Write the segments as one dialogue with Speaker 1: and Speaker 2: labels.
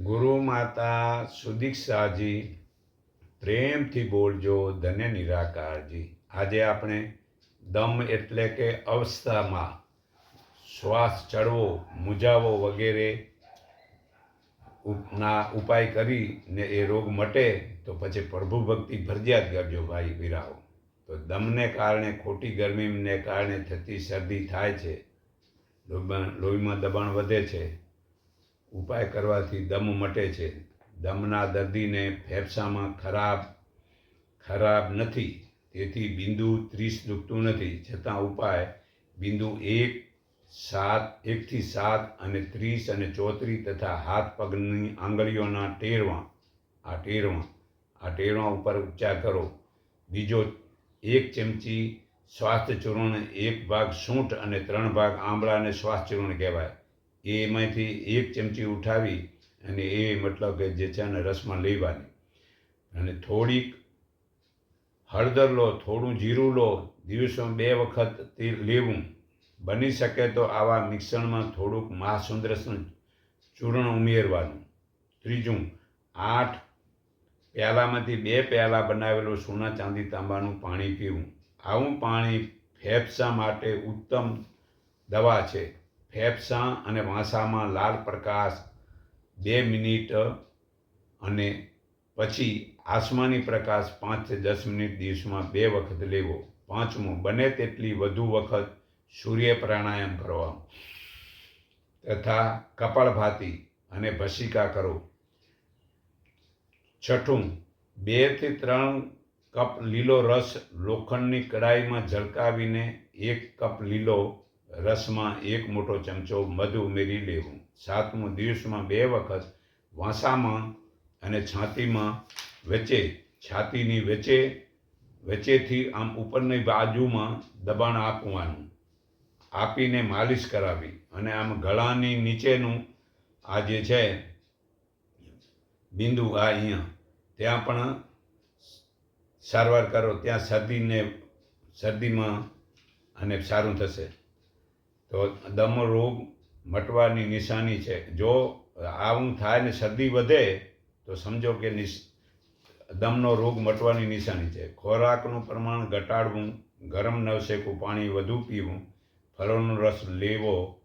Speaker 1: ગુરુ માતા સુદીક્ષાજી પ્રેમથી બોલજો, ધન્ય નિરાકારજી. આજે આપણે દમ એટલે કે અવસ્થામાં શ્વાસ ચડવો, મૂંઝાવો વગેરે ના ઉપાય કરીને એ રોગ મટે તો પછી પ્રભુ ભક્તિ ફરજિયાત કરજો ભાઈ વીરાઓ તો દમને કારણે, ખોટી ગરમીને કારણે થતી શરદી થાય છે લોહીમાં દબાણ વધે છે ઉપાય કરવાથી દમ મટે છે. દમના દર્દીને ફેફસામાં ખરાબ ખરાબ નથી. તેથી બિંદુ ત્રીસ દુખતું નથી. છતાં ઉપાય, બિંદુ એક, સાત, એકથી સાત અને ત્રીસ અને ચોત્રીસ તથા હાથ પગની આંગળીઓના ટેરવા, આ ટેરવા આ ટેરવા ઉપર ઉપચાર કરો. બીજો એક ચમચી સ્વાસ્થ્ય ચૂર્ણ એક ભાગ સૂંઠ અને ત્રણ ભાગ આંબળા અને સ્વાસ્થ્ય ચૂર્ણ કહેવાય. એમાંથી એક ચમચી ઉઠાવી અને એ મતલબ કે જે છે ને રસમાં લેવાની. અને થોડીક હળદર લો, થોડું જીરું લો, દિવસમાં બે વખત તે લેવું. બની શકે તો આવા મિશ્રણમાં થોડુંક મહાસુંદરસનું ચૂર્ણ ઉમેરવાનું. ત્રીજું, આઠ પ્યાલામાંથી બે પ્યાલા બનાવેલું સોના ચાંદી તાંબાનું પાણી પીવું. આવું પાણી ફેફસા માટે ઉત્તમ દવા છે. ફેફસા અને વાંસામાં લાલ પ્રકાશ બે મિનિટ અને પછી આસમાની પ્રકાશ પાંચથી દસ મિનિટ દિવસમાં બે વખત લેવો. પાંચમું, બને તેટલી વધુ વખત સૂર્ય પ્રાણાયામ કરવા. તથા કપાળભાતી અને ભસિકા કરો. છઠ્ઠું બેથી ત્રણ કપ લીલો રસ લોખંડની કડાઈમાં ઝળકાવીને એક કપ લીલો રસમાં એક મોટો ચમચો મધ ઉમેરી લેવું. સાતમું દિવસમાં બે વખત વાંસામાં અને છાતીમાં વચ્ચે, છાતીની વચ્ચે, વચ્ચેથી આમ ઉપરની બાજુમાં દબાણ આપવાનું. આપીને માલિશ કરાવી અને આમ ગળાની નીચેનું આ જે છે, બિંદુ આ અહીંયા, ત્યાં પણ સારવાર કરો, ત્યાં શરદીને, શરદીમાં અને સારું થશે. તો દમ રોગ મટવાની નિશાની છે. જો આવું થાય ને શરદી વધે, તો સમજો કે નિશ, દમનો રોગ મટવાની નિશાની છે. ખોરાકનું પ્રમાણ ઘટાડવું, ગરમ નવશેકું પાણી વધુ પીવું, ફળોનો રસ લેવો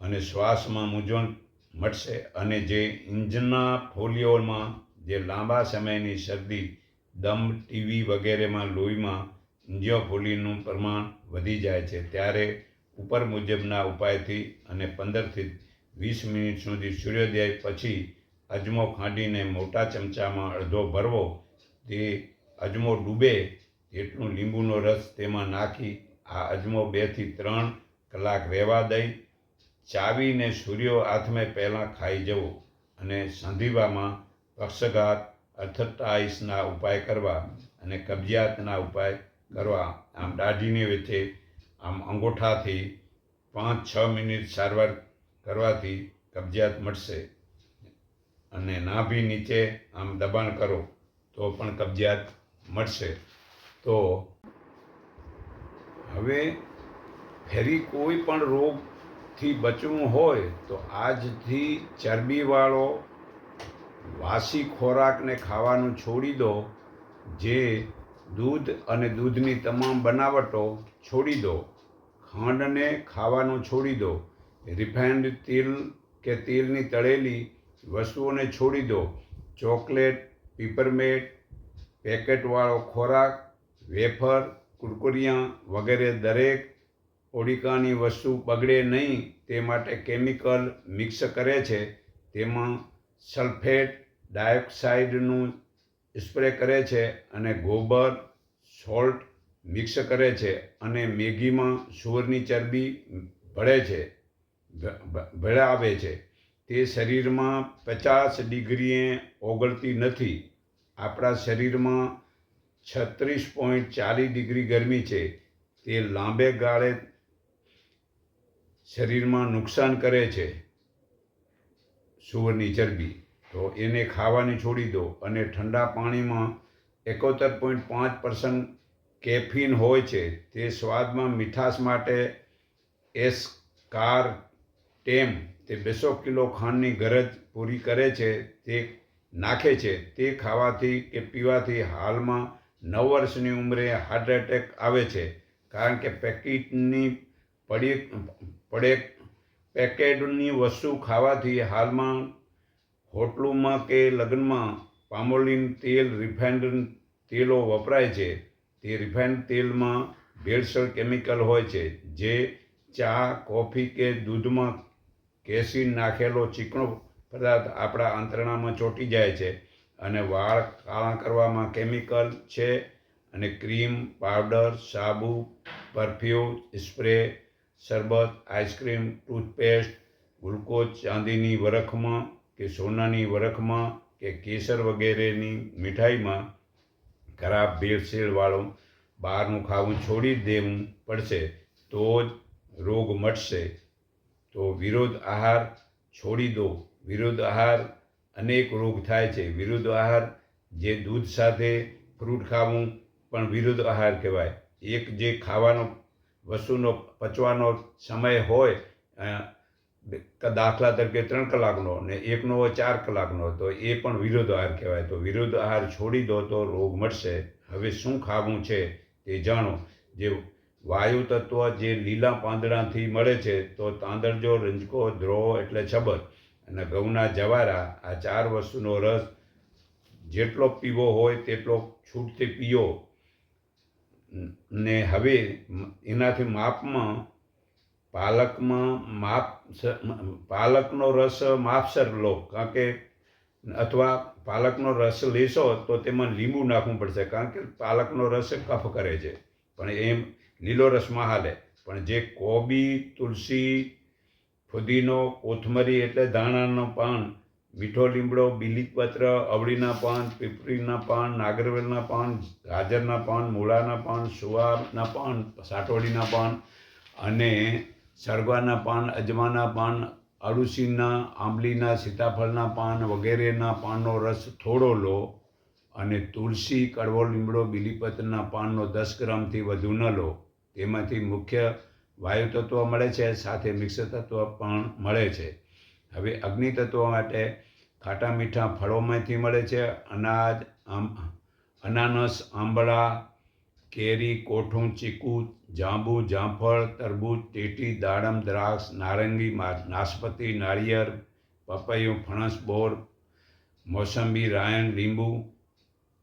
Speaker 1: અને શ્વાસમાં મૂંઝવણ મટશે અને જે ઇંજના ફોલિયોમાં જે લાંબા સમયની શરદી, દમ, ટીવી વગેરેમાં લોહીમાં ઇન્જિયોફોલીનું પ્રમાણ વધી જાય છે. ત્યારે ઉપર મુજબના ઉપાયથી અને પંદરથી વીસ મિનિટ સુધી સૂર્યોદય પછી અજમો ખાંડીને મોટા ચમચામાં અડધો ભરવો, તે અજમો ડૂબે જેટલું લીંબુનો રસ તેમાં નાખી આ અજમો બેથી ત્રણ કલાક રહેવા દઈ, ચાવીને સૂર્યો હાથમે પહેલાં ખાઈ જવો અને સંધિવામાં પક્ષઘાત અર્થટાઇસના ઉપાય કરવા અને કબજિયાતના ઉપાય કરવા. આમ દાઢીની વચ્ચે આમ અંગૂઠાથી પાંચ, છ મિનિટ સારવાર કરવાથી કબજિયાત મટશે અને નાભી નીચે આમ દબાણ કરો તો પણ કબજિયાત મટશે તો હવે ફેરી કોઈ પણ રોગથી બચવું હોય તો આજથી ચરબીવાળો વાસી ખોરાકને ખાવાનું છોડી દો જે દૂધ અને દૂધની તમામ બનાવટો છોડી દો. ખાંડને ખાવાનું છોડી દો. રિફાઇન્ડ તેલ કે તેલની તળેલી વસ્તુઓને છોડી દો. ચોકલેટ, પીપરમેટ, પેકેટવાળો ખોરાક, વેફર, કુરકુરિયા વગેરે દરેક ઓડિકાની વસ્તુ બગડે નહીં તે માટે કેમિકલ મિક્સ કરે છે. તેમાં સલ્ફેટ ડાયોક્સાઇડનું સ્પ્રે કરે છે અને ગોબર, સોલ્ટ મિક્સ કરે છે અને મેગીમાં સુવરની ચરબી ભળે છે, ભ- આવે છે. તે શરીરમાં પચાસ ડિગ્રીએ ઓગળતી નથી. આપણા શરીરમાં છત્રીસ પોઈન્ટ ચાલીસ ડિગ્રી ગરમી છે. તે લાંબે ગાળે શરીરમાં નુકસાન કરે છે સુવરની ચરબી. તો એને ખાવાની છોડી દો. અને ઠંડા પાણીમાં એકોતેર પોઈન્ટ પાંચ પર્સન્ટ કેફીન હોય છે. તે સ્વાદમાં મીઠાશ માટે એસ કાર ટેમ તે બસો કિલો ખાંડની ગરજ પૂરી કરે છે. તે નાખે છે. તે ખાવાથી કે પીવાથી હાલમાં નવ વર્ષની ઉંમરે હાર્ટ એટેક આવે છે. કારણ કે પેકેટની પડી, પડે, પેકેટની વસ્તુ ખાવાથી હાલમાં હોટલોમાં કે લગ્નમાં પામોલીન તેલ રિફાઇન્ડ તેલો વપરાય છે, તે રિફાઇન્ડ તેલમાં ભેળસેળ કેમિકલ હોય છે, જે ચા, કોફી કે દૂધમાં કેસીન નાખેલો ચીકણો પદાર્થ આપણા આંતરણામાં ચોંટી જાય છે અને વાળ કાળા કરવામાં કેમિકલ છે અને ક્રીમ, પાવડર, સાબુ, પરફ્યુમ, સ્પ્રે, શરબત, આઈસ્ક્રીમ, ટૂથપેસ્ટ, ગ્લુકોઝ ચાંદીની વરખમાં કે સોનાની વરખમાં કે કેસર વગેરેની મીઠાઈમાં ખરાબ ભેળસેળવાળો બહારનું ખાવું છોડી દેવું પડશે, તો જ રોગ મટશે. તો વિરોધ આહાર છોડી દો. વિરોધ આહાર અનેક રોગ થાય છે. વિરુદ્ધ આહાર જે દૂધ સાથે ફ્રૂટ ખાવું પણ વિરુદ્ધ આહાર કહેવાય. એક જે ખાવાનો, વસ્તુનો પચવાનો સમય હોય દાખલા તરીકે ત્રણ કલાકનો ને એકનો ચાર કલાકનો તો એ પણ વિરોધ આહાર કહેવાય. તો વિરુદ્ધ આહાર છોડી દો તો રોગ મટશે હવે શું ખાવું છે તે જાણો. જે વાયુ તત્વ જે લીલા પાંદડાથી મળે છે તો તાંદળજો, રંજકો, દ્રોહ એટલે છબર અને ઘઉંના જવારા આ ચાર વસ્તુનો રસ જેટલો પીવો હોય તેટલો છૂટથી પીઓ. ને હવે એનાથી માપમાં પાલકમાં માપ પાલકનો રસ માપસર લો, કારણ કે અથવા પાલકનો રસ લેશો તો તેમાં લીંબુ નાખવું પડશે, કારણ કે પાલકનો રસ કફ કરે છે. પણ એમ લીલો રસમાં હાલે પણ જે કોબી, તુલસી, ફુદીનો, કોથમરી એટલે ધાણાનો પાન, મીઠો લીમડો બીલીપત્ર અવળીના પાન, પીપળીના પાન, નાગરવેલના પાન, ગાજરના પાન, મૂળાના પાન સુવાના પાન, સાટોડીના પાન અને સરગવાના પાન, અજમાના પાન, અળુસીના, આંબલીના, સીતાફળના પાન વગેરેના પાનનો રસ થોડો લો અને તુલસી, કડવો લીમડો, બીલીપત્રના પાનનો દસ ગ્રામથી વધુ ન લો. તેમાંથી મુખ્ય વાયુ તત્વ મળે છે, સાથે મિક્સ તત્વ પણ મળે છે. હવે અગ્નિ તત્વ માટે ખાટા મીઠા ફળોમાંથી મળે છે અનાજ, આમ, અનાનસ, આંબળા કેરી, કોઠું, ચીકુ, જાંબુ, જામફળ, તરબૂચ, ટેટી, દાડમ, દ્રાક્ષ, નારંગી નાશપતી, નાળિયેર, પપૈયું, ફણસ, બોર, મોસંબી, રાયણ, લીંબુ,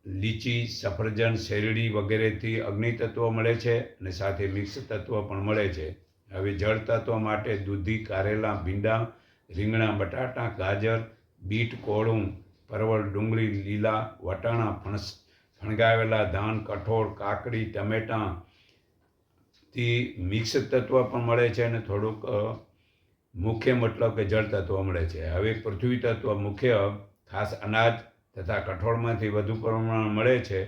Speaker 1: લીચી, સફરજન, શેરડી વગેરેથી અગ્નિ તત્વો મળે છે અને સાથે મિક્સ તત્વ પણ મળે છે. હવે જળ તત્વ માટે દૂધી, કારેલા, ભીંડા, રીંગણા, બટાટા, ગાજર, બીટ, કોળું, પરવળ, ડુંગળી, લીલા, વટાણા, ફણસ ફણગાવેલા ધાન, કઠોળ, કાકડી, ટમેટાં થી મિક્સ તત્વ પણ મળે છે અને થોડુંક મુખ્ય મતલબ કે જળ તત્વ મળે છે. હવે પૃથ્વી તત્વ મુખ્ય ખાસ અનાજ તથા કઠોળમાંથી વધુ પ્રમાણ મળે છે.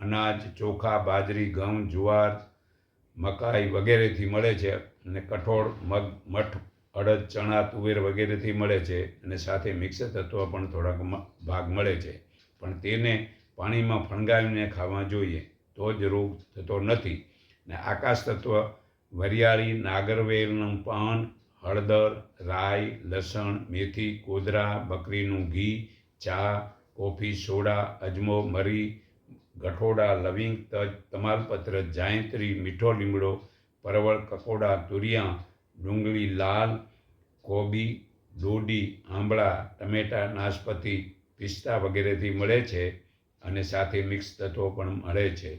Speaker 1: અનાજ, ચોખા, બાજરી, ઘઉં, જુવાર, મકાઈ વગેરેથી મળે છે અને કઠોળ, મગ, મઠ, અડદ, ચણા, તુવેર વગેરેથી મળે છે અને સાથે મિક્સ તત્વ પણ થોડાક ભાગ મળે છે. પણ તેને પાણીમાં ફણગાવીને ખાવા જોઈએ, તો જ રોગ થતો નથી. ને આકાશ તત્વ, વરિયાળી નાગરવેલનું પાન હળદર, રાઈ, લસણ, મેથી, કોદરા, બકરીનું ઘી, ચા, કોફી, સોડા, અજમો, મરી, ગઠોડા, લવિંગ, તજ, તમાલપત્ર, જાયંત્રી, મીઠો લીમડો, પરવળ, કકોડા, તુરિયા, ડુંગળી, લાલ, કોબી દોડી આંબળા, ટમેટા, નાશપતી, પિસ્તા વગેરેથી મળે છે. અને સાથે મિક્સ તત્વો પણ મળે છે.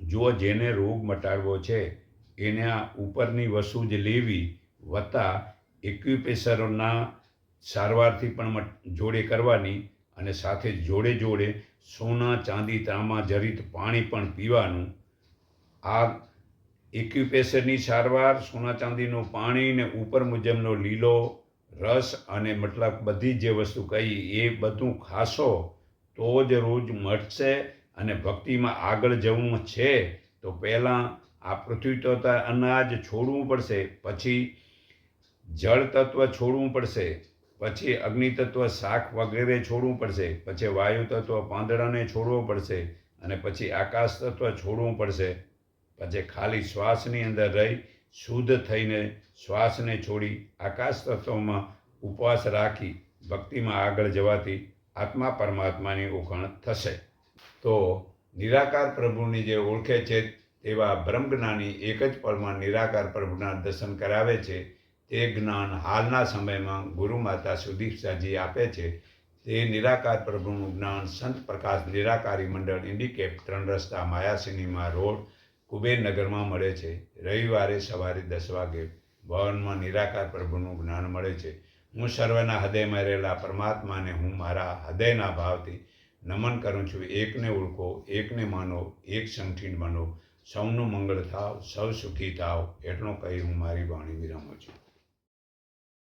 Speaker 1: જો જેને રોગ મટાડવો છે, એને આ ઉપરની વસ્તુ જ લેવી વત્તા એક્યુપેશરોના સારવારથી પણ જોડે કરવાની અને સાથે જોડે જોડે સોના, ચાંદી, તાંબા, જરીત, પાણી પણ પીવાનું. આ એક્યુપેશરની સારવાર, સોના, ચાંદીનું પાણી ને ઉપર મુજબનો લીલો રસ અને મતલબ બધી જે વસ્તુ કહી એ બધું ખાશો તો જ રોજ મટશે અને ભક્તિમાં આગળ જવું છે, તો પહેલાં આ પૃથ્વી તત્વ અનાજ છોડવું પડશે, પછી જળ તત્વ છોડવું પડશે, પછી અગ્નિ તત્વ શાક વગેરે છોડવું પડશે, પછી વાયુ તત્વ પાંદડાને છોડવો પડશે, અને પછી આકાશ તત્વ છોડવું પડશે. પછી ખાલી શ્વાસની અંદર રહી, શુદ્ધ થઈને શ્વાસને છોડી આકાશ તત્વમાં ઉપવાસ રાખી ભક્તિમાં આગળ જવાથી આત્મા પરમાત્માની ઓળખાણ થશે. તો નિરાકાર પ્રભુની જે ઓળખે છે, તેવા બ્રહ્મજ્ઞાની એક જ પળમાં નિરાકાર પ્રભુના દર્શન કરાવે છે. તે જ્ઞાન હાલના સમયમાં ગુરુ માતા સુદીક્ષાજી આપે છે. તે નિરાકાર પ્રભુનું જ્ઞાન સંત પ્રકાશ નિરાકારી મંડળ ઇન્ડિકેપ ત્રણ રસ્તા માયા સિનેમા રોડ કુબેરનગરમાં મળે છે. રવિવારે સવારે દસ વાગે ભવનમાં નિરાકાર પ્રભુનું જ્ઞાન મળે છે. હું સર્વના હૃદયમાં રહેલા પરમાત્માને હું મારા હૃદયના ભાવથી નમન કરું છું. એકને ઓળખો, એકને માનો, એક સંઠીન બનો. સૌનું મંગળ થાવ, સૌ સુખી થાવ, એટલું કહી હું મારી વાણી વિરમું છું.